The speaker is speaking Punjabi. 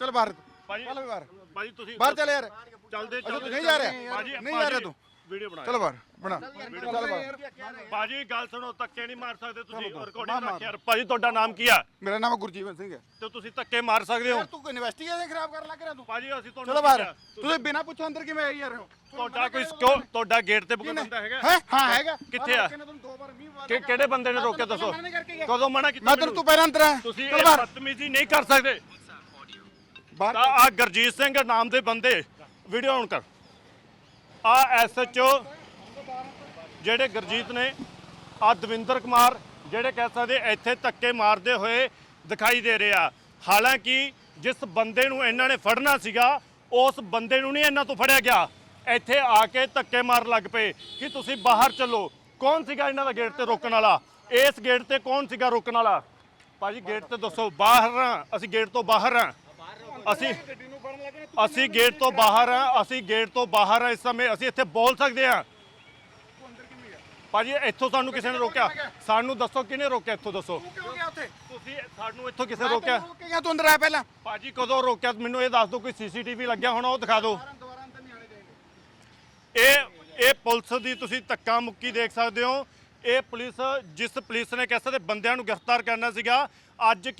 ਚੱਲ ਬਾਹਰ ਭਾਜੀ ਚੱਲ ਬਾਹਰ। ਭਾਜੀ ਤੁਸੀਂ ਬਾਹਰ ਚੱਲ ਯਾਰ। ਚੱਲਦੇ ਅੱਛਾ, ਤੂੰ ਨਹੀਂ ਜਾ ਰਿਹਾ? ਭਾਜੀ ਨਹੀਂ ਜਾ ਰਿਹਾ ਤੂੰ? ਵੀਡੀਓ ਬਣਾ। ਚੱਲ ਬਾਹਰ ਬਣਾ। ਚੱਲ ਬਾਹਰ। ਭਾਜੀ ਗੱਲ ਸੁਣੋ ਧੱਕੇ ਨਹੀਂ ਮਾਰ ਸਕਦੇ ਤੁਸੀਂ। ਰਿਕਾਰਡਿੰਗ। ਰੱਖ ਯਾਰ। ਭਾਜੀ ਤੁਹਾਡਾ ਨਾਮ ਕੀ ਆ? ਮੇਰਾ ਨਾਮ ਗੁਰਜੀਵਨ ਸਿੰਘ ਹੈ। ਤੇ ਤੁਸੀਂ ਧੱਕੇ ਮਾਰ ਸਕਦੇ ਹੋ। ਤੂੰ ਇਨਵੈਸਟੀਗੇਸ਼ਨ ਖਰਾਬ ਕਰਨ ਲੱਗ ਰਿਹਾ ਤੂੰ। ਭਾਜੀ ਅਸੀਂ ਤੁਹਾਨੂੰ ਚਲੋ ਬਾਹਰ। ਤੁਸੀਂ ਬਿਨਾਂ ਪੁੱਛੇ ਅੰਦਰ ਕਿਵੇਂ ਆਈ ਜਾ ਰਹੇ ਹੋ ਤੁਹਾਡਾ ਕੋਈ ਸਕੋ ਤੁਹਾਡਾ ਗੇਟ ਤੇ ਕੋਈ ਬੰਦਾ ਹੈਗਾ? ਹੈ? ਹਾਂ ਹੈਗਾ। ਕਿੱਥੇ ਆ? ਕਿ ਕਿਹੜੇ ਬੰਦੇ ਨੇ ਰੋਕਿਆ ਦੱਸੋ? ਕਦੋਂ ਮਨਾ ਕੀਤਾ ਮੈਂ ਤੈਨੂੰ ਤੂੰ ਪਹਿਲਾਂ ਅੰਦਰ ਆ। ਤੁਸੀਂ ਬਦਤਮੀਜ਼ੀ ਨਹੀਂ ਕਰ ਸਕਦੇ। ਬਾਹਰ ਤਾਂ ਆ ਗਰਜੀਤ ਸਿੰਘ ਨਾਮ ਦੇ ਬੰਦੇ ਵੀਡੀਓ ਆਨ ਕਰ। ਆ ਐਸਐਚਓ ਜਿਹੜੇ ਗਰਜੀਤ ਨੇ ਆ ਦਵਿੰਦਰ ਕੁਮਾਰ ਜਿਹੜੇ ਕਹਿ ਸਕਦੇ ਇੱਥੇ ਧੱਕੇ ਮਾਰਦੇ ਹੋਏ ਦਿਖਾਈ ਦੇ ਰਹੇ ਆ। ਹਾਲਾਂਕਿ ਜਿਸ ਬੰਦੇ ਨੂੰ ਇਹਨਾਂ ਨੇ ਫੜਨਾ ਸੀਗਾ, ਉਸ ਬੰਦੇ ਨੂੰ ਨਹੀਂ ਇਹਨਾਂ ਤੋਂ ਫੜਿਆ ਗਿਆ। ਇੱਥੇ ਆ ਕੇ ਧੱਕੇ ਮਾਰ ਲੱਗ ਪਏ ਕਿ ਤੁਸੀਂ ਬਾਹਰ ਚੱਲੋ। ਕੌਣ ਸੀਗਾ ਇਹਨਾਂ ਦਾ ਗੇਟ ਤੇ ਰੋਕਣ ਵਾਲਾ? ਇਸ ਗੇਟ ਤੇ ਕੌਣ ਸੀਗਾ ਰੋਕਣ ਵਾਲਾ? ਭਾਜੀ, ਗੇਟ ਤੇ ਦੱਸੋ, ਬਾਹਰ ਆ ਅਸੀਂ ਗੇਟ ਤੋਂ ਬਾਹਰ ਆ ਅਸੀਂ ਅਸੀਂ ਗੇਟ ਤੋਂ ਬਾਹਰ ਆ ਅਸੀਂ ਗੇਟ ਤੋਂ ਬਾਹਰ ਆ ਇਸ ਸਮੇਂ ਅਸੀਂ ਇੱਥੇ ਬੋਲ ਸਕਦੇ ਆ। ਭਾਜੀ ਇੱਥੋਂ ਸਾਨੂੰ ਕਿਸੇ ਨੇ ਰੋਕਿਆ? ਸਾਨੂੰ ਦੱਸੋ ਕਿਹਨੇ ਰੋਕਿਆ ਇੱਥੋਂ ਦੱਸੋ? ਤੁਸੀਂ ਸਾਨੂੰ ਇੱਥੋਂ ਕਿਸੇ ਨੇ ਰੋਕਿਆ? ਕਿਹਾ ਤੂੰ ਅੰਦਰ ਆ ਪਹਿਲਾਂ। ਭਾਜੀ ਕਦੋਂ ਰੋਕਿਆ? ਮੈਨੂੰ ਇਹ ਦੱਸ ਦਿਓ ਕੋਈ ਸੀਸੀਟੀਵੀ ਲੱਗਿਆ ਹੋਣਾ ਉਹ ਦਿਖਾ ਦਿਓ। ਇਹ ਇਹ ਪੁਲਿਸ ਦੀ ਤੁਸੀਂ ਧੱਕਾ ਮੁੱਕੀ ਦੇਖ ਸਕਦੇ ਹੋ। ਇਹ ਪੁਲਿਸ ਜਿਸ ਪੁਲਿਸ ਨੇ ਕਹਿ ਸਕਦੇ ਬੰਦਿਆਂ ਨੂੰ ਗ੍ਰਿਫਤਾਰ ਕਰਨਾ ਸੀਗਾ। ਅੱਜ